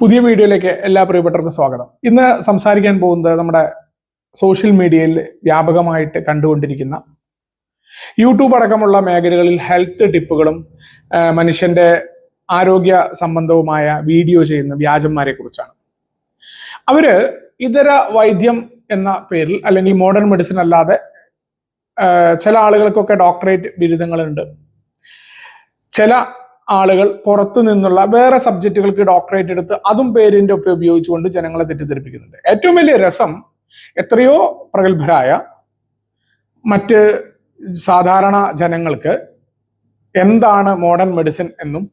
പുതിയ വീഡിയോയിലേക്ക് എല്ലാ പ്രിയപ്പെട്ടവർക്കും സ്വാഗതം. ഇന്ന് സംസാരിക്കാൻ പോകുന്നത് നമ്മുടെ സോഷ്യൽ മീഡിയയിൽ വ്യാപകമായിട്ട് കണ്ടുകൊണ്ടിരിക്കുന്ന യൂട്യൂബ് അടക്കമുള്ള മേഖലകളിൽ ഹെൽത്ത് ടിപ്പുകളും മനുഷ്യന്റെ ആരോഗ്യ സംബന്ധവുമായ വീഡിയോ ചെയ്യുന്ന വ്യാജന്മാരെ കുറിച്ചാണ്. അവർ ഇതര വൈദ്യം എന്ന പേരിൽ അല്ലെങ്കിൽ മോഡേൺ മെഡിസിൻ അല്ലാതെ ചില ആളുകൾക്കൊക്കെ ഡോക്ടറേറ്റ് ബിരുദങ്ങളുണ്ട്. ചില ആളുകൾ പുറത്തു നിന്നുള്ള വേറെ സബ്ജക്റ്റുകൾക്ക് ഡോക്ടറേറ്റ് എടുത്ത് അതും പേരിന്റെ ഒപ്പം ഉപയോഗിച്ചുകൊണ്ട് ജനങ്ങളെ തെറ്റിദ്ധരിപ്പിക്കുന്നുണ്ട്. ഏറ്റവും വലിയ രസം എത്രയോ പ്രഗത്ഭരായ മറ്റ് സാധാരണ ജനങ്ങൾക്ക് എന്താണ് മോഡേൺ മെഡിസിൻ എന്നും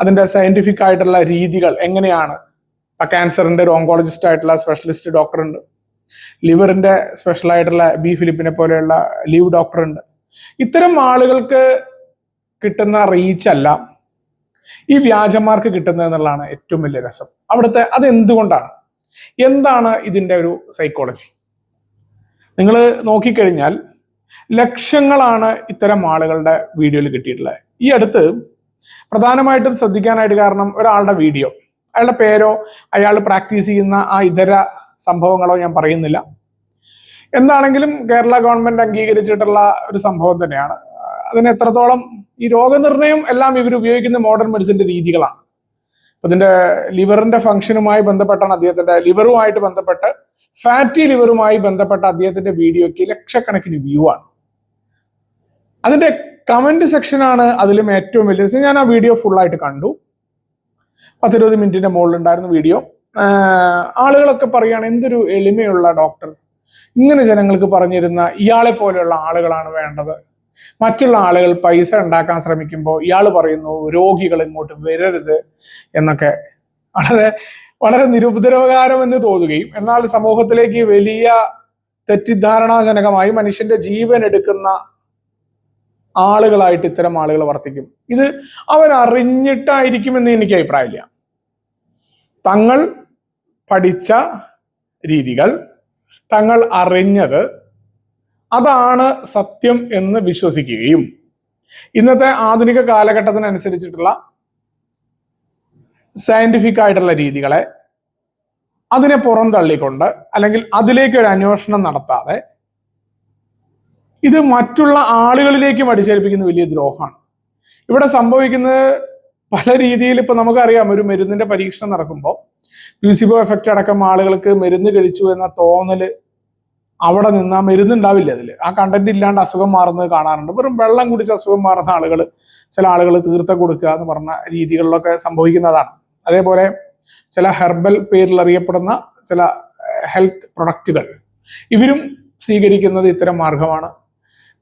അതിന്റെ സയന്റിഫിക് ആയിട്ടുള്ള രീതികൾ എങ്ങനെയാണ്? ഇപ്പൊ ക്യാൻസറിന്റെ ഒരു ഓങ്കോളജിസ്റ്റ് ആയിട്ടുള്ള സ്പെഷ്യലിസ്റ്റ് ഡോക്ടർ ഉണ്ട് ലിവറിന്റെ സ്പെഷ്യൽ ആയിട്ടുള്ള ബി ഫിലിപ്പിനെ പോലെയുള്ള ലീവ് ഡോക്ടർ ഉണ്ട് ഇത്തരം ആളുകൾക്ക് കിട്ടുന്ന റീച്ച് അല്ല ഈ വ്യാജന്മാർക്ക് കിട്ടുന്നത് എന്നുള്ളതാണ് ഏറ്റവും വലിയ രസം. അവിടുത്തെ അത് എന്തുകൊണ്ടാണ് എന്താണ് ഇതിന്റെ ഒരു സൈക്കോളജി നിങ്ങൾ നോക്കിക്കഴിഞ്ഞാൽ ലക്ഷങ്ങളാണ് ഇത്തരം ആളുകളുടെ വീഡിയോയിൽ കിട്ടിയിട്ടുള്ളത്. ഈ അടുത്ത് പ്രധാനമായിട്ടും ശ്രദ്ധിക്കാനായിട്ട് കാരണം ഒരാളുടെ വീഡിയോ. അയാളുടെ പേരോ അയാൾ പ്രാക്ടീസ് ചെയ്യുന്ന ആ ഇതര സംഭവങ്ങളോ ഞാൻ പറയുന്നില്ല. എന്താണെങ്കിലും കേരള ഗവൺമെന്റ് അംഗീകരിച്ചിട്ടുള്ള ഒരു സംഭവം തന്നെയാണ്. അതിന് എത്രത്തോളം ഈ രോഗനിർണയം എല്ലാം ഇവർ ഉപയോഗിക്കുന്ന മോഡേൺ മെഡിസിന്റെ രീതികളാണ്. അപ്പൊ ഇതിന്റെ ലിവറിന്റെ ഫംഗ്ഷനുമായി ബന്ധപ്പെട്ടാണ് അദ്ദേഹത്തിന്റെ ലിവറുമായിട്ട് ബന്ധപ്പെട്ട് ഫാറ്റി ലിവറുമായി ബന്ധപ്പെട്ട അദ്ദേഹത്തിന്റെ വീഡിയോയ്ക്ക് ലക്ഷക്കണക്കിന് വ്യൂ ആണ്. അതിന്റെ കമന്റ് സെക്ഷനാണ് അതിലും ഏറ്റവും വലിയ. ഞാൻ ആ വീഡിയോ ഫുൾ ആയിട്ട് കണ്ടു. പത്തിരുപത് മിനിറ്റിന്റെ മുകളിലുണ്ടായിരുന്ന വീഡിയോ ആളുകളൊക്കെ പറയുകയാണ് എന്തൊരു എളിമയുള്ള ഡോക്ടർ ഇങ്ങനെ ജനങ്ങൾക്ക് പറഞ്ഞിരുന്ന ഇയാളെ പോലെയുള്ള ആളുകളാണ് വേണ്ടത്. മറ്റുള്ള ആളുകൾ പൈസ ഉണ്ടാക്കാൻ ശ്രമിക്കുമ്പോൾ ഇയാൾ പറയുന്നു രോഗികൾ ഇങ്ങോട്ട് വരരുത് എന്നൊക്കെ. വളരെ വളരെ നിരുപദ്രവകാരം എന്ന് തോന്നുകയും എന്നാൽ സമൂഹത്തിലേക്ക് വലിയ തെറ്റിദ്ധാരണാജനകമായി മനുഷ്യന്റെ ജീവൻ എടുക്കുന്ന ആളുകളായിട്ട് ഇത്തരം ആളുകൾ വർത്തിക്കും. ഇത് അവൻ അറിഞ്ഞിട്ടായിരിക്കുമെന്ന് എനിക്ക് അഭിപ്രായമില്ല. തങ്ങൾ പഠിച്ച രീതികൾ തങ്ങൾ അറിഞ്ഞത് അതാണ് സത്യം എന്ന് വിശ്വസിക്കുകയും ഇന്നത്തെ ആധുനിക കാലഘട്ടത്തിനനുസരിച്ചിട്ടുള്ള സയന്റിഫിക് ആയിട്ടുള്ള രീതികളെ അതിനെ പുറന്തള്ളിക്കൊണ്ട് അല്ലെങ്കിൽ അതിലേക്ക് ഒരു അന്വേഷണം നടത്താതെ ഇത് മറ്റുള്ള ആളുകളിലേക്കും അടിച്ചേൽപ്പിക്കുന്ന വലിയ ദ്രോഹമാണ്. ഇവിടെ സംഭവിക്കുന്നത് പല രീതിയിൽ ഇപ്പൊ നമുക്കറിയാം ഒരു മരുന്നിന്റെ പരീക്ഷണം നടക്കുമ്പോൾ പ്യൂസിബോ എഫക്റ്റ് അടക്കം ആളുകൾക്ക് മരുന്ന് കഴിച്ചു എന്ന തോന്നൽ അവിടെ നിന്ന് ആ മരുന്ന് ഉണ്ടാവില്ല അതിൽ ആ കണ്ടന്റ് ഇല്ലാണ്ട് അസുഖം മാറുന്നത് കാണാറുണ്ട്. വെറും വെള്ളം കുടിച്ച് അസുഖം മാറുന്ന ആളുകൾ ചില ആളുകൾ തീർത്ത കൊടുക്കുക എന്ന് പറഞ്ഞ രീതികളിലൊക്കെ സംഭവിക്കുന്നതാണ്. അതേപോലെ ചില ഹെർബൽ പേരിൽ അറിയപ്പെടുന്ന ചില ഹെൽത്ത് പ്രൊഡക്റ്റുകൾ. ഇവരും സ്വീകരിക്കുന്നത് ഇത്തരം മാർഗമാണ്.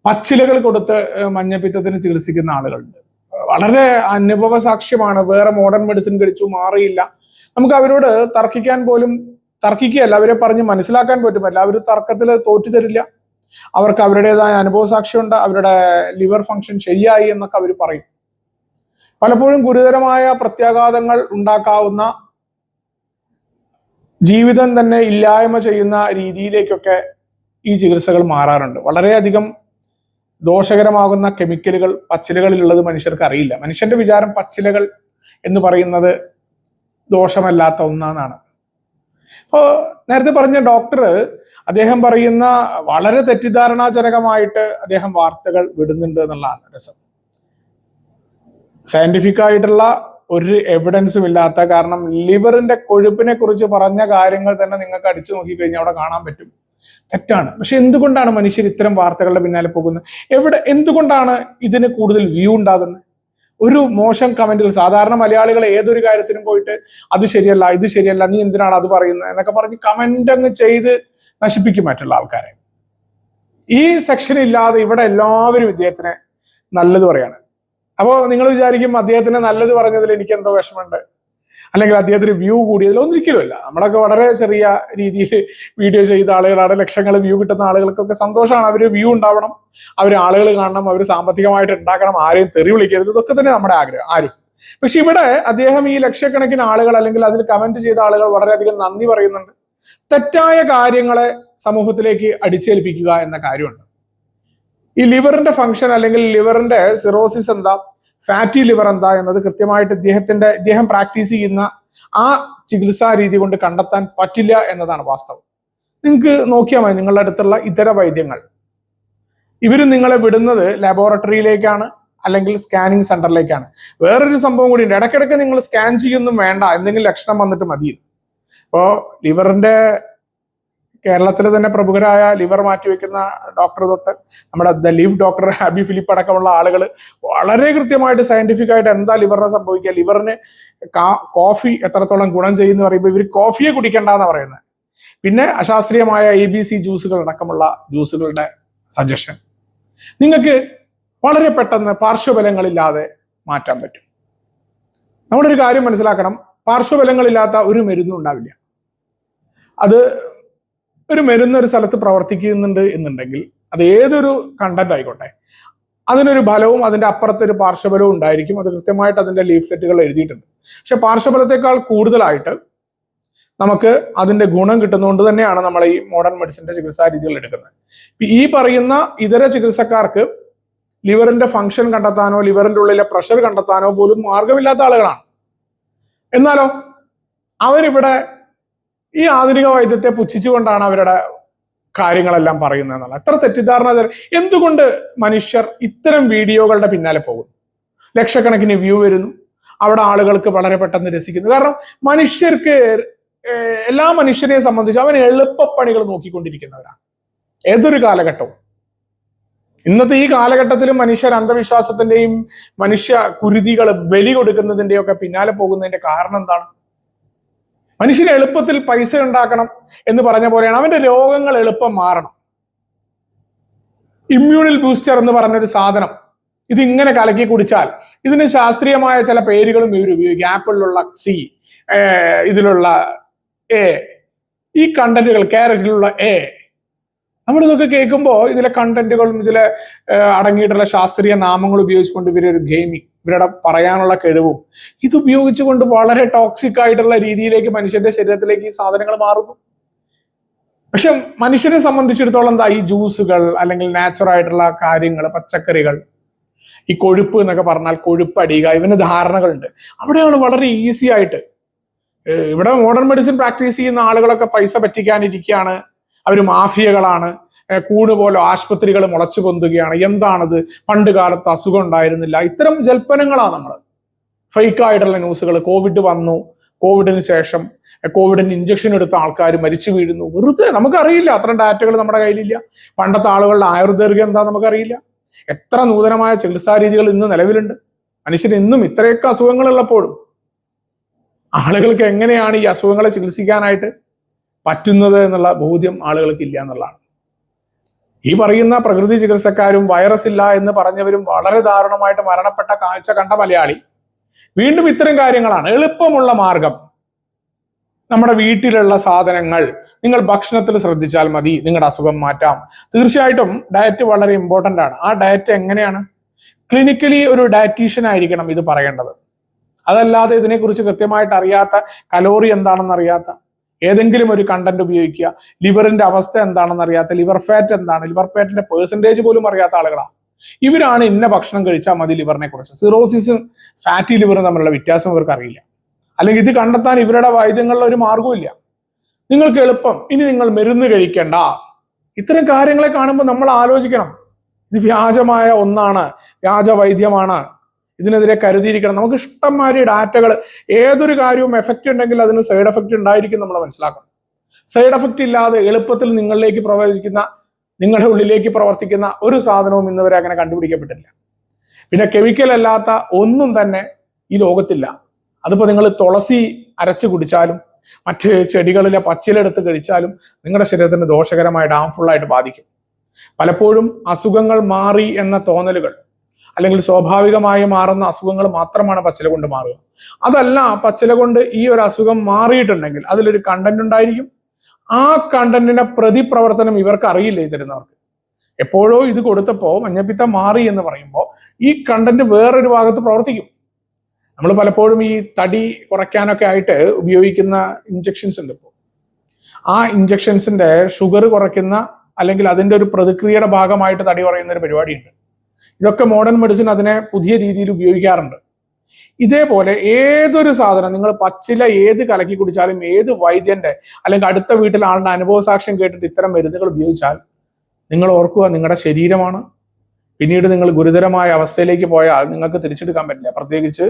പച്ചിലകൾ കൊടുത്ത് മഞ്ഞപ്പിത്തത്തിന് ചികിത്സിക്കുന്ന ആളുകളുണ്ട്. വളരെ അനുഭവ സാക്ഷ്യമാണ് വേറെ മോഡേൺ മെഡിസിൻ കഴിച്ചു മാറിയില്ല. നമുക്ക് അവരോട് തർക്കിക്കാൻ പോലും തർക്കിക്കുകയല്ല. അവരെ പറഞ്ഞ് മനസ്സിലാക്കാൻ പറ്റുമല്ല അവർ തർക്കത്തിൽ തോറ്റു തരില്ല. അവർക്ക് അവരുടേതായ അനുഭവ സാക്ഷ്യമുണ്ട് അവരുടെ ലിവർ ഫംഗ്ഷൻ ശരിയായി എന്നൊക്കെ അവർ പറയും. പലപ്പോഴും ഗുരുതരമായ പ്രത്യാഘാതങ്ങൾ ഉണ്ടാക്കാവുന്ന ജീവിതം തന്നെ ഇല്ലായ്മ ചെയ്യുന്ന രീതിയിലേക്കൊക്കെ ഈ ചികിത്സകൾ മാറാറുണ്ട്. വളരെയധികം ദോഷകരമാകുന്ന കെമിക്കലുകൾ പച്ചിലകളിലുള്ളത് മനുഷ്യർക്ക് അറിയില്ല. മനുഷ്യന്റെ വിചാരം പച്ചിലകൾ എന്ന് പറയുന്നത് ദോഷമല്ലാത്ത ഒന്നാണ്. ഇപ്പോ നേരത്തെ പറഞ്ഞ ഡോക്ടർ അദ്ദേഹം പറയുന്ന വളരെ തെറ്റിദ്ധാരണാജനകമായിട്ട് അദ്ദേഹം വാർത്തകൾ വിടുന്നുണ്ട് എന്നുള്ളതാണ് രസം. സയന്റിഫിക് ആയിട്ടുള്ള ഒരു എവിഡൻസും ഇല്ലാത്ത കാരണം ലിവറിന്റെ കൊഴുപ്പിനെ കുറിച്ച് പറഞ്ഞ കാര്യങ്ങൾ തന്നെ നിങ്ങൾക്ക് അടിച്ചു നോക്കിക്കഴിഞ്ഞാൽ അവിടെ കാണാൻ പറ്റും. തെറ്റാണ്. പക്ഷെ എന്തുകൊണ്ടാണ് മനുഷ്യർ ഇത്തരം വാർത്തകളുടെ പിന്നാലെ പോകുന്നത്? എവിടെ എന്തുകൊണ്ടാണ് ഇതിന് കൂടുതൽ വ്യൂ ഉണ്ടാകുന്നത്? ഒരു മോശം കമന്റുകൾ സാധാരണ മലയാളികൾ ഏതൊരു കാര്യത്തിനും പോയിട്ട് അത് ശരിയല്ല ഇത് ശരിയല്ല നീ എന്തിനാണ് അത് പറയുന്നത് എന്നൊക്കെ പറഞ്ഞ് കമന്റ് അങ്ങ് ചെയ്ത് നശിപ്പിക്കും മറ്റുള്ള ആൾക്കാരെ. ഈ സെക്ഷൻ ഇല്ലാതെ ഇവിടെ എല്ലാവരും ഇദ്ദേഹത്തിന് നല്ലത് പറയാണ്. അപ്പോൾ നിങ്ങൾ വിചാരിക്കും അദ്ദേഹത്തിന് നല്ലത് പറഞ്ഞതിൽ എനിക്ക് എന്തോ വിഷമമുണ്ട്. അല്ലെങ്കിൽ അദ്ദേഹത്തിന് വ്യൂ കൂടിയതിൽ ഒന്നിരിക്കലുമല്ല. നമ്മളൊക്കെ വളരെ ചെറിയ രീതിയിൽ വീഡിയോ ചെയ്ത ആളുകളാണ് ലക്ഷങ്ങൾ വ്യൂ കിട്ടുന്ന ആളുകൾക്കൊക്കെ സന്തോഷമാണ്. അവർ വ്യൂ ഉണ്ടാവണം അവർ ആളുകൾ കാണണം അവർ സാമ്പത്തികമായിട്ട് ഉണ്ടാക്കണം ആരെയും തെറി വിളിക്കരുത് ഇതൊക്കെ തന്നെ നമ്മുടെ ആഗ്രഹം ആരും. പക്ഷെ ഇവിടെ അദ്ദേഹം ഈ ലക്ഷക്കണക്കിന് ആളുകൾ അല്ലെങ്കിൽ അതിൽ കമന്റ് ചെയ്ത ആളുകൾ വളരെയധികം നന്ദി പറയുന്നുണ്ട്. തെറ്റായ കാര്യങ്ങളെ സമൂഹത്തിലേക്ക് അടിച്ചേൽപ്പിക്കുക എന്ന കാര്യമുണ്ട്. ഈ ലിവറിന്റെ ഫംഗ്ഷൻ അല്ലെങ്കിൽ ലിവറിന്റെ സിറോസിസ് എന്താ? ഫാറ്റി ലിവർ എന്താ എന്നത് കൃത്യമായിട്ട് ഇദ്ദേഹത്തിന്റെ ഇദ്ദേഹം പ്രാക്ടീസ് ചെയ്യുന്ന ആ ചികിത്സാ രീതി കൊണ്ട് കണ്ടെത്താൻ പറ്റില്ല എന്നതാണ് വാസ്തവം. നിങ്ങൾക്ക് നോക്കിയാൽ മതി നിങ്ങളുടെ അടുത്തുള്ള ഇതര വൈദ്യങ്ങൾ. ഇവർ നിങ്ങളെ വിടുന്നത് ലബോറട്ടറിയിലേക്കാണ് അല്ലെങ്കിൽ സ്കാനിങ് സെന്ററിലേക്കാണ് വേറൊരു സംഭവം കൂടി ഉണ്ട്. ഇടയ്ക്കിടയ്ക്ക് നിങ്ങൾ സ്കാൻ ചെയ്യൊന്നും വേണ്ട. എന്തെങ്കിലും ലക്ഷണം വന്നിട്ട് മതി. ഇപ്പോ ലിവറിന്റെ കേരളത്തിലെ തന്നെ പ്രമുഖരായ ലിവർ മാറ്റിവെക്കുന്ന ഡോക്ടർ തൊട്ട് നമ്മുടെ the liver doctor Abby Philips അടക്കമുള്ള ആളുകൾ വളരെ കൃത്യമായിട്ട് സയന്റിഫിക് ആയിട്ട് എന്താ ലിവറിനെ സംഭവിക്കുക? ലിവറിന് കോഫി എത്രത്തോളം ഗുണം ചെയ്യുന്ന പറയുമ്പോൾ ഇവർ കോഫിയെ കുടിക്കേണ്ടെന്ന് പറയുന്നത് പിന്നെ അശാസ്ത്രീയമായ എ ബി സി ജ്യൂസുകൾ അടക്കമുള്ള ജ്യൂസുകളുടെ സജഷൻ നിങ്ങൾക്ക് വളരെ പെട്ടെന്ന് പാർശ്വഫലങ്ങളില്ലാതെ മാറ്റാൻ പറ്റും. നമ്മളൊരു കാര്യം മനസ്സിലാക്കണം. പാർശ്വഫലങ്ങളില്ലാത്ത ഒരു മരുന്നും ഉണ്ടാവില്ല. അത് ഒരു മരുന്ന് ഒരു സ്ഥലത്ത് പ്രവർത്തിക്കുന്നുണ്ട് എന്നുണ്ടെങ്കിൽ അത് ഏതൊരു കണ്ടന്റ് ആയിക്കോട്ടെ അതിനൊരു ഫലവും അതിന്റെ അപ്പുറത്ത് ഒരു പാർശ്വഫലവും ഉണ്ടായിരിക്കും. അത് കൃത്യമായിട്ട് അതിന്റെ ലീഫ്ലെറ്റുകൾ എഴുതിയിട്ടുണ്ട്. പക്ഷെ പാർശ്വഫലത്തെക്കാൾ കൂടുതലായിട്ട് നമുക്ക് അതിന്റെ ഗുണം കിട്ടുന്നതുകൊണ്ട് തന്നെയാണ് നമ്മൾ ഈ മോഡേൺ മെഡിസിന്റെ ചികിത്സാ രീതികൾ എടുക്കുന്നത്. ഈ പറയുന്ന ഇതര ചികിത്സക്കാർക്ക് ലിവറിന്റെ ഫംഗ്ഷൻ കണ്ടെത്താനോ ലിവറിന്റെ ഉള്ളിലെ പ്രഷർ കണ്ടെത്താനോ പോലും മാർഗമില്ലാത്ത ആളുകളാണ്. എന്നാലോ അവരിവിടെ ഈ ആധുനിക വൈദ്യത്തെ പുച്ഛിച്ചുകൊണ്ടാണ് അവരുടെ കാര്യങ്ങളെല്ലാം പറയുന്നത് എത്ര തെറ്റിദ്ധാരണ എന്തുകൊണ്ട് മനുഷ്യർ ഇത്തരം വീഡിയോകളുടെ പിന്നാലെ പോകും ലക്ഷക്കണക്കിന് വ്യൂ വരുന്നു. അവിടെ ആളുകൾക്ക് വളരെ പെട്ടെന്ന് രസിക്കുന്നു. കാരണം മനുഷ്യർക്ക് എല്ലാ മനുഷ്യരെ സംബന്ധിച്ച് അവൻ എളുപ്പപ്പണികൾ നോക്കിക്കൊണ്ടിരിക്കുന്നവരാണ്. ഏതൊരു കാലഘട്ടവും. ഇന്നത്തെ ഈ കാലഘട്ടത്തിലും മനുഷ്യർ അന്ധവിശ്വാസത്തിന്റെയും മനുഷ്യ കുരുതികൾ ബലി കൊടുക്കുന്നതിന്റെയും ഒക്കെ പിന്നാലെ പോകുന്നതിന്റെ കാരണം എന്താണ്? മനുഷ്യന് എളുപ്പത്തിൽ പൈസ ഉണ്ടാക്കണം എന്ന് പറഞ്ഞ പോലെയാണ് അവന്റെ രോഗങ്ങൾ എളുപ്പം മാറണം. ഇമ്മ്യൂണിൽ ബൂസ്റ്റർ എന്ന് പറഞ്ഞൊരു സാധനം. ഇതിങ്ങനെ കലക്കി കുടിച്ചാൽ ഇതിന് ശാസ്ത്രീയമായ ചില പേരുകളും ഇവർ ഉപയോഗിക്കും. ആപ്പിളിലുള്ള സി ഇതിലുള്ള എ ഈ കണ്ടന്റുകൾ ക്യാരറ്റിലുള്ള എ നമ്മൾ ഇതൊക്കെ കേൾക്കുമ്പോൾ ഇതിലെ കണ്ടന്റുകളും ഇതിലെ അടങ്ങിയിട്ടുള്ള ശാസ്ത്രീയ നാമങ്ങൾ ഉപയോഗിച്ചുകൊണ്ട് ഇവരൊരു ഗെയിമിങ്. ഇവരുടെ പറയാനുള്ള കഴിവും. ഇത് ഉപയോഗിച്ചുകൊണ്ട് വളരെ ടോക്സിക് ആയിട്ടുള്ള രീതിയിലേക്ക് മനുഷ്യന്റെ ശരീരത്തിലേക്ക് ഈ സാധനങ്ങൾ മാറുന്നു. പക്ഷെ മനുഷ്യനെ സംബന്ധിച്ചിടത്തോളം എന്താ ഈ ജ്യൂസുകൾ അല്ലെങ്കിൽ നാച്ചുറൽ ആയിട്ടുള്ള കാര്യങ്ങൾ പച്ചക്കറികൾ ഈ കൊഴുപ്പ് എന്നൊക്കെ പറഞ്ഞാൽ കൊഴുപ്പ് അടിയുക ഇവന് ധാരണകളുണ്ട്. അവിടെയാണ് വളരെ ഈസി ആയിട്ട് ഇവിടെ മോഡേൺ മെഡിസിൻ പ്രാക്ടീസ് ചെയ്യുന്ന ആളുകളൊക്കെ പൈസ പറ്റിക്കാനിരിക്കുകയാണ്. അവർ മാഫിയകളാണ്. കൂണ് പോലെ ആശുപത്രികൾ മുളച്ചു പൊന്തുകയാണ്. എന്താണത്? പണ്ട് കാലത്ത് അസുഖം ഉണ്ടായിരുന്നില്ല. ഇത്തരം ജൽപ്പനങ്ങളാണ് നമ്മൾ ഫേക്ക് ആയിട്ടുള്ള ന്യൂസുകൾ കോവിഡ് വന്നു. കോവിഡിന് ശേഷം കോവിഡിന് ഇഞ്ചക്ഷൻ എടുത്ത ആൾക്കാർ മരിച്ചു വീഴുന്നു. വെറുതെ നമുക്കറിയില്ല. അത്തരം ഡാറ്റകൾ നമ്മുടെ കയ്യിലില്ല. പണ്ടത്തെ ആളുകളുടെ ആയുർദൈർഘ്യം എന്താ നമുക്കറിയില്ല. എത്ര നൂതനമായ ചികിത്സാ രീതികൾ ഇന്ന് നിലവിലുണ്ട്. മനുഷ്യന് ഇന്നും ഇത്രയൊക്കെ അസുഖങ്ങളുള്ളപ്പോഴും ആളുകൾക്ക് എങ്ങനെയാണ് ഈ അസുഖങ്ങളെ ചികിത്സിക്കാനായിട്ട് പറ്റുന്നത് എന്നുള്ള ബോധ്യം ആളുകൾക്ക് ഇല്ല എന്നുള്ളതാണ്. ഈ പറയുന്ന പ്രകൃതി ചികിത്സക്കാരും വൈറസ് ഇല്ല എന്ന് പറഞ്ഞവരും വളരെ ദാരുണമായിട്ട് മരണപ്പെട്ട കാഴ്ച കണ്ട മലയാളി. വീണ്ടും ഇത്തരം കാര്യങ്ങളാണ് എളുപ്പമുള്ള മാർഗം. നമ്മുടെ വീട്ടിലുള്ള സാധനങ്ങൾ നിങ്ങൾ ഭക്ഷണത്തിൽ ശ്രദ്ധിച്ചാൽ മതി. നിങ്ങളുടെ അസുഖം മാറ്റാം. തീർച്ചയായിട്ടും ഡയറ്റ് വളരെ ഇമ്പോർട്ടന്റ് ആണ്. ആ ഡയറ്റ് എങ്ങനെയാണ്? ക്ലിനിക്കലി ഒരു ഡയറ്റീഷ്യൻ ആയിരിക്കണം ഇത് പറയേണ്ടത്. അതല്ലാതെ ഇതിനെക്കുറിച്ച് കൃത്യമായിട്ട് അറിയാത്ത കലോറി എന്താണെന്ന് അറിയാത്ത ഏതെങ്കിലും ഒരു കണ്ടന്റ് ഉപയോഗിക്കുക. ലിവറിന്റെ അവസ്ഥ എന്താണെന്ന് അറിയാത്ത ലിവർ ഫാറ്റ് എന്താണ് ലിവർ ഫാറ്റിന്റെ പേഴ്സന്റേജ് പോലും അറിയാത്ത ആളുകളാണ് ഇവരാണ് ഇന്ന ഭക്ഷണം കഴിച്ചാൽ മതി ലിവറിനെ കുറിച്ച് സിറോസിസും ഫാറ്റി ലിവറും തമ്മിലുള്ള വ്യത്യാസം ഇവർക്ക് അറിയില്ല. അല്ലെങ്കിൽ ഇത് കണ്ടെത്താൻ ഇവരുടെ വൈദ്യങ്ങളിൽ ഒരു മാർഗവും നിങ്ങൾക്ക് എളുപ്പം. ഇനി നിങ്ങൾ മരുന്ന് കഴിക്കണ്ട. ഇത്തരം കാര്യങ്ങളെ കാണുമ്പോൾ നമ്മൾ ആലോചിക്കണം. ഇത് വ്യാജമായ ഒന്നാണ്. വ്യാജ വൈദ്യമാണ് ഇതിനെതിരെ കരുതിയിരിക്കണം. നമുക്ക് ഇഷ്ടംമാതിരി ഡാറ്റകൾ ഏതൊരു കാര്യവും എഫക്റ്റ് ഉണ്ടെങ്കിൽ അതിന് സൈഡ് എഫക്റ്റ് ഉണ്ടായിരിക്കും നമ്മൾ മനസ്സിലാക്കണം. സൈഡ് എഫക്റ്റ് ഇല്ലാതെ എളുപ്പത്തിൽ നിങ്ങളിലേക്ക് പ്രവേശിക്കുന്ന നിങ്ങളുടെ ഉള്ളിലേക്ക് പ്രവർത്തിക്കുന്ന ഒരു സാധനവും ഇന്നുവരെ അങ്ങനെ കണ്ടുപിടിക്കപ്പെട്ടില്ല പിന്നെ കെമിക്കൽ അല്ലാത്ത ഒന്നും തന്നെ ഈ ലോകത്തില്ല. അതിപ്പോ നിങ്ങൾ തുളസി അരച്ച് കുടിച്ചാലും മറ്റ് ചെടികളിലെ പച്ചിലെടുത്ത് കഴിച്ചാലും നിങ്ങളുടെ ശരീരത്തിന് ദോഷകരമായിട്ട് ഹാംഫുൾ ആയിട്ട് ബാധിക്കും. പലപ്പോഴും അസുഖങ്ങൾ മാറി എന്ന തോന്നലുകൾ അല്ലെങ്കിൽ സ്വാഭാവികമായി മാറുന്ന അസുഖങ്ങൾ മാത്രമാണ് പച്ചില കൊണ്ട് മാറുക. അതല്ല പച്ചില കൊണ്ട് ഈ ഒരു അസുഖം മാറിയിട്ടുണ്ടെങ്കിൽ അതിലൊരു കണ്ടന്റ് ഉണ്ടായിരിക്കും. ആ കണ്ടന്റിന്റെ പ്രതിപ്രവർത്തനം ഇവർക്ക് അറിയില്ല ഈ തരുന്നവർക്ക് എപ്പോഴോ ഇത് കൊടുത്തപ്പോൾ മഞ്ഞപ്പിത്തം മാറി എന്ന് പറയുമ്പോൾ ഈ കണ്ടന്റ് വേറൊരു ഭാഗത്ത് പ്രവർത്തിക്കും. നമ്മൾ പലപ്പോഴും ഈ തടി കുറയ്ക്കാനൊക്കെ ആയിട്ട് ഉപയോഗിക്കുന്ന ഇഞ്ചക്ഷൻസ് ഉണ്ട് ഇപ്പോൾ. ആ ഇഞ്ചക്ഷൻസിന്റെ ഷുഗർ കുറയ്ക്കുന്ന അല്ലെങ്കിൽ അതിന്റെ ഒരു പ്രതിക്രിയയുടെ ഭാഗമായിട്ട് തടി കുറയുന്ന ഒരു പരിപാടിയുണ്ട്. ഇതൊക്കെ മോഡേൺ മെഡിസിൻ അതിനെ പുതിയ രീതിയിൽ ഉപയോഗിക്കാറുണ്ട്. ഇതേപോലെ ഏതൊരു സാധനം നിങ്ങൾ പച്ചില ഏത് കലക്കി കുടിച്ചാലും ഏത് വൈദ്യന്റെ അല്ലെങ്കിൽ അടുത്ത വീട്ടിലെ ആളുടെ അനുഭവ സാക്ഷ്യം കേട്ടിട്ട് ഇത്തരം മരുന്നുകൾ ഉപയോഗിച്ചാൽ നിങ്ങൾ ഓർക്കുക നിങ്ങളുടെ ശരീരമാണ്. പിന്നീട് നിങ്ങൾ ഗുരുതരമായ അവസ്ഥയിലേക്ക് പോയാൽ നിങ്ങൾക്ക് തിരിച്ചെടുക്കാൻ പറ്റില്ല. പ്രത്യേകിച്ച്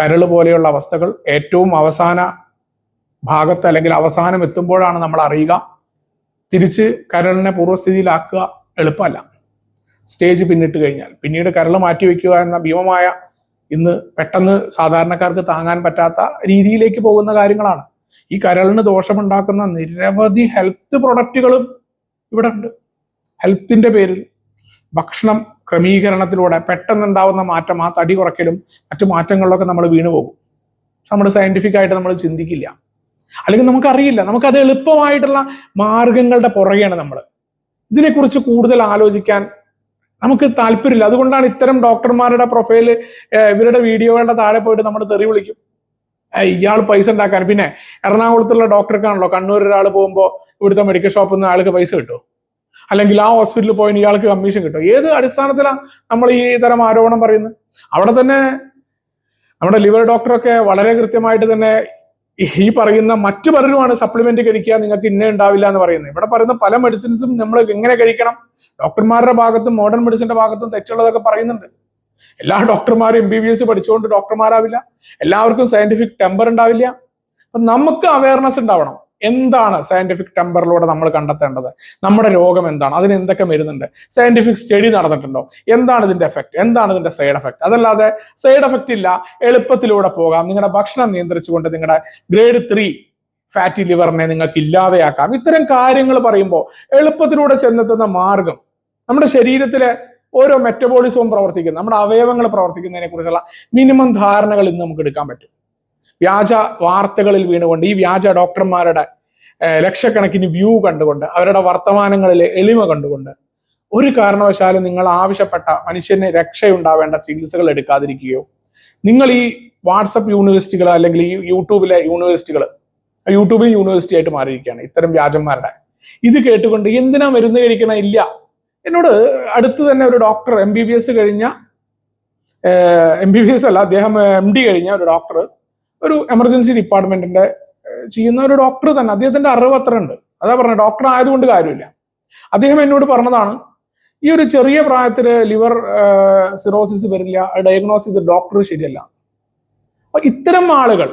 കരൾ പോലെയുള്ള അവസ്ഥകൾ ഏറ്റവും അവസാന ഭാഗത്ത് അല്ലെങ്കിൽ അവസാനം എത്തുമ്പോഴാണ് നമ്മൾ അറിയുക. തിരിച്ച് കരളിനെ പൂർവസ്ഥിതിയിലാക്കുക എളുപ്പമല്ല. സ്റ്റേജ് പിന്നിട്ട് കഴിഞ്ഞാൽ. പിന്നീട് കരൾ മാറ്റി വെക്കുക എന്ന ഭീമമായ ഇന്ന് പെട്ടെന്ന് സാധാരണക്കാർക്ക് താങ്ങാൻ പറ്റാത്ത രീതിയിലേക്ക് പോകുന്ന കാര്യങ്ങളാണ്. ഈ കരളിന് ദോഷമുണ്ടാക്കുന്ന നിരവധി ഹെൽത്ത് പ്രൊഡക്റ്റുകളും ഇവിടെ ഉണ്ട് ഹെൽത്തിന്റെ പേരിൽ ഭക്ഷണം ക്രമീകരണത്തിലൂടെ പെട്ടെന്നുണ്ടാവുന്ന മാറ്റം ആ തടി കുറയ്ക്കലും മറ്റു മാറ്റങ്ങളിലൊക്കെ നമ്മൾ വീണു പോകും. നമ്മൾ സയന്റിഫിക് ആയിട്ട് നമ്മൾ ചിന്തിക്കില്ല. അല്ലെങ്കിൽ നമുക്കറിയില്ല. നമുക്കത് എളുപ്പമായിട്ടുള്ള മാർഗങ്ങളുടെ പുറകെയാണ് നമ്മൾ. ഇതിനെക്കുറിച്ച് കൂടുതൽ ആലോചിക്കാൻ നമുക്ക് താല്പര്യമില്ല. അതുകൊണ്ടാണ് ഇത്തരം ഡോക്ടർമാരുടെ പ്രൊഫൈൽ ഇവരുടെ വീഡിയോകളുടെ താഴെ പോയിട്ട് നമ്മൾ തെറി വിളിക്കും. ഇയാൾ പൈസ ഉണ്ടാക്കാൻ. പിന്നെ എറണാകുളത്തുള്ള ഡോക്ടർക്കാണല്ലോ കണ്ണൂർ ഒരാൾ പോകുമ്പോൾ ഇവിടുത്തെ മെഡിക്കൽ ഷോപ്പിൽ നിന്ന് ആൾക്ക് പൈസ കിട്ടും? അല്ലെങ്കിൽ ആ ഹോസ്പിറ്റലിൽ പോയി ഇയാൾക്ക് കമ്മീഷൻ കിട്ടും? ഏത് അടിസ്ഥാനത്തിലാണ് നമ്മൾ ഈ തരം ആരോപണം പറയുന്നത്? അവിടെ തന്നെ നമ്മുടെ ലിവർ ഡോക്ടറൊക്കെ വളരെ കൃത്യമായിട്ട് തന്നെ ഈ പറയുന്ന മറ്റു പലരുമാണ് സപ്ലിമെന്റ് കഴിക്കുക നിങ്ങൾക്ക് ഇന്നേ ഉണ്ടാവില്ല എന്ന് പറയുന്നത്. ഇവിടെ പറയുന്ന പല മെഡിസിൻസും നമ്മൾ എങ്ങനെ കഴിക്കണം? ഡോക്ടർമാരുടെ ഭാഗത്തും മോഡേൺ മെഡിസിന്റെ ഭാഗത്തും തെറ്റുള്ളതൊക്കെ പറയുന്നുണ്ട്. എല്ലാ ഡോക്ടർമാരും എം ബി ബി എസ് പഠിച്ചുകൊണ്ട് ഡോക്ടർമാരാവില്ല. എല്ലാവർക്കും സയന്റിഫിക് ടെമ്പർ ഉണ്ടാവില്ല. അപ്പൊ നമുക്ക് അവയർനെസ് ഉണ്ടാവണം. എന്താണ് സയന്റിഫിക് ടെമ്പറിലൂടെ നമ്മൾ കണ്ടെത്തേണ്ടത്? നമ്മുടെ രോഗം എന്താണ്? അതിന് എന്തൊക്കെ മരുന്നുണ്ട്? സയന്റിഫിക് സ്റ്റഡി നടന്നിട്ടുണ്ടോ? എന്താണ് ഇതിന്റെ എഫക്ട് എന്താണ് ഇതിന്റെ സൈഡ് എഫക്ട് അതല്ലാതെ സൈഡ് എഫക്ട് ഇല്ല. എളുപ്പത്തിലൂടെ പോകാം. നിങ്ങളുടെ ഭക്ഷണം നിയന്ത്രിച്ചുകൊണ്ട് നിങ്ങളുടെ ഗ്രേഡ് ത്രീ ഫാറ്റി ലിവറിനെ നിങ്ങൾക്ക് ഇല്ലാതെയാക്കാം. ഇത്തരം കാര്യങ്ങൾ പറയുമ്പോൾ എളുപ്പത്തിലൂടെ ചെന്നെത്തുന്ന മാർഗം നമ്മുടെ ശരീരത്തിലെ ഓരോ മെറ്റബോളിസവും പ്രവർത്തിക്കുന്നു. നമ്മുടെ അവയവങ്ങൾ പ്രവർത്തിക്കുന്നതിനെ കുറിച്ചുള്ള മിനിമം ധാരണകൾ ഇന്ന് നമുക്ക് എടുക്കാൻ പറ്റും. വ്യാജ വാർത്തകളിൽ വീണുകൊണ്ട് ഈ വ്യാജ ഡോക്ടർമാരുടെ ലക്ഷക്കണക്കിന് വ്യൂ കണ്ടുകൊണ്ട് അവരുടെ വർത്തമാനങ്ങളിലെ എളിമ കണ്ടുകൊണ്ട് ഒരു കാരണവശാലും നിങ്ങൾ ആവശ്യപ്പെട്ട മനുഷ്യന് രക്ഷയുണ്ടാവേണ്ട ചികിത്സകൾ എടുക്കാതിരിക്കുകയോ നിങ്ങൾ ഈ വാട്സപ്പ് യൂണിവേഴ്സിറ്റികൾ അല്ലെങ്കിൽ ഈ യൂട്യൂബിലെ യൂണിവേഴ്സിറ്റികൾ യൂട്യൂബിൽ യൂണിവേഴ്സിറ്റി ആയിട്ട് മാറിയിരിക്കുകയാണ് ഇത്തരം വ്യാജന്മാരുടെ. ഇത് കേട്ടുകൊണ്ട് എന്തിനാ മരുന്ന് കഴിക്കണ ഇല്ല? എന്നോട് അടുത്ത് തന്നെ ഒരു doctor M B B S കഴിഞ്ഞ എം ബി ബി എസ് അല്ല അദ്ദേഹം എം ഡി കഴിഞ്ഞ ഒരു ഡോക്ടർ ഒരു എമർജൻസി ഡിപ്പാർട്ട്മെന്റിന്റെ ചെയ്യുന്ന ഒരു ഡോക്ടർ തന്നെ അദ്ദേഹത്തിന്റെ അറിവ് അത്ര ഉണ്ട് അതാ പറഞ്ഞ ഡോക്ടർ ആയതുകൊണ്ട് കാര്യമില്ല. അദ്ദേഹം എന്നോട് പറഞ്ഞതാണ് ഈ ഒരു ചെറിയ പ്രായത്തിൽ ലിവർ സിറോസിസ് വരില്ല ഡയഗ്നോസ് ചെയ്ത് ഡോക്ടർ ശരിയല്ല. അപ്പൊ ഇത്തരം ആളുകൾ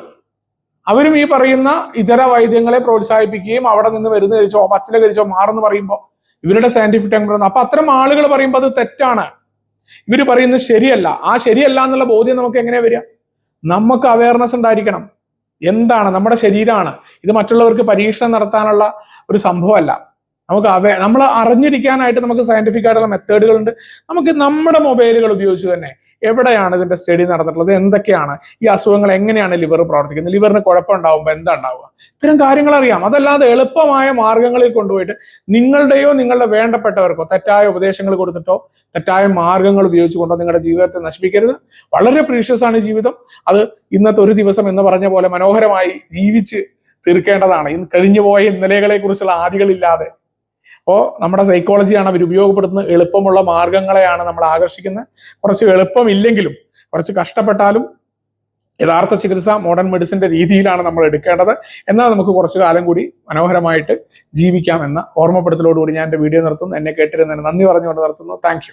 അവരും ഈ പറയുന്ന ഇതര വൈദ്യങ്ങളെ പ്രോത്സാഹിപ്പിക്കുകയും അവിടെ നിന്ന് വരുന്ന കഴിച്ചോ പച്ചില കഴിച്ചോ മാറെന്ന് പറയുമ്പോൾ ഇവരുടെ സയന്റിഫിക് ടെമ്പർ അപ്പൊ അത്തരം ആളുകൾ പറയുമ്പോൾ അത് തെറ്റാണ്. ഇവർ പറയുന്നത് ശരിയല്ല. ആ ശരിയല്ല എന്നുള്ള ബോധ്യം നമുക്ക് എങ്ങനെയാ വരിക? നമുക്ക് അവയർനെസ് ഉണ്ടായിരിക്കണം. എന്താണ്? നമ്മുടെ ശരീരമാണ്. ഇത് മറ്റുള്ളവർക്ക് പരീക്ഷണം നടത്താനുള്ള ഒരു സംഭവമല്ല. നമുക്ക് അവ നമ്മൾ അറിഞ്ഞിരിക്കാനായിട്ട് നമുക്ക് സയന്റിഫിക് ആയിട്ടുള്ള മെത്തേഡുകളുണ്ട് നമുക്ക് നമ്മുടെ മൊബൈലുകൾ ഉപയോഗിച്ച് തന്നെ എവിടെയാണ് ഇതിന്റെ സ്റ്റഡി നടന്നിട്ടുള്ളത്? എന്തൊക്കെയാണ്? ഈ അസുഖങ്ങൾ എങ്ങനെയാണ് ലിവർ പ്രവർത്തിക്കുന്നത്? ലിവറിന് കുഴപ്പമുണ്ടാവുമ്പോൾ എന്താ ഉണ്ടാവുക? ഇത്തരം കാര്യങ്ങൾ അറിയാം. അതല്ലാതെ എളുപ്പമായ മാർഗങ്ങളിൽ കൊണ്ടുപോയിട്ട് നിങ്ങളുടെയോ നിങ്ങളുടെ വേണ്ടപ്പെട്ടവർക്കോ തെറ്റായ ഉപദേശങ്ങൾ കൊടുത്തിട്ടോ തെറ്റായ മാർഗങ്ങൾ ഉപയോഗിച്ചുകൊണ്ടോ നിങ്ങളുടെ ജീവിതത്തെ നശിപ്പിക്കരുത്. വളരെ പ്രീഷ്യസ് ആണ് ജീവിതം. അത് ഇന്നത്തെ ഒരു ദിവസം എന്ന് പറഞ്ഞ പോലെ മനോഹരമായി ജീവിച്ച് തീർക്കേണ്ടതാണ്. ഇന്ന് കഴിഞ്ഞുപോയ ഇന്നലെകളെ കുറിച്ചുള്ള ആദികളില്ലാതെ അപ്പോൾ നമ്മുടെ സൈക്കോളജിയാണ് അവർ ഉപയോഗപ്പെടുത്തുന്നത് എളുപ്പമുള്ള മാർഗങ്ങളെയാണ് നമ്മൾ ആകർഷിക്കുന്നത്. കുറച്ച് എളുപ്പമില്ലെങ്കിലും കുറച്ച് കഷ്ടപ്പെട്ടാലും യഥാർത്ഥ ചികിത്സ മോഡേൺ മെഡിസിന്റെ രീതിയിലാണ് നമ്മൾ എടുക്കേണ്ടത്. എന്നാൽ നമുക്ക് കുറച്ചു കാലം കൂടി മനോഹരമായിട്ട് ജീവിക്കാം എന്ന ഓർമ്മപ്പെടുത്തലോടുകൂടി ഞാൻ എന്റെ വീഡിയോ നിർത്തുന്നു. എന്നെ കേട്ടിരുന്നതിന് നന്ദി പറഞ്ഞുകൊണ്ട് നിർത്തുന്നു. താങ്ക്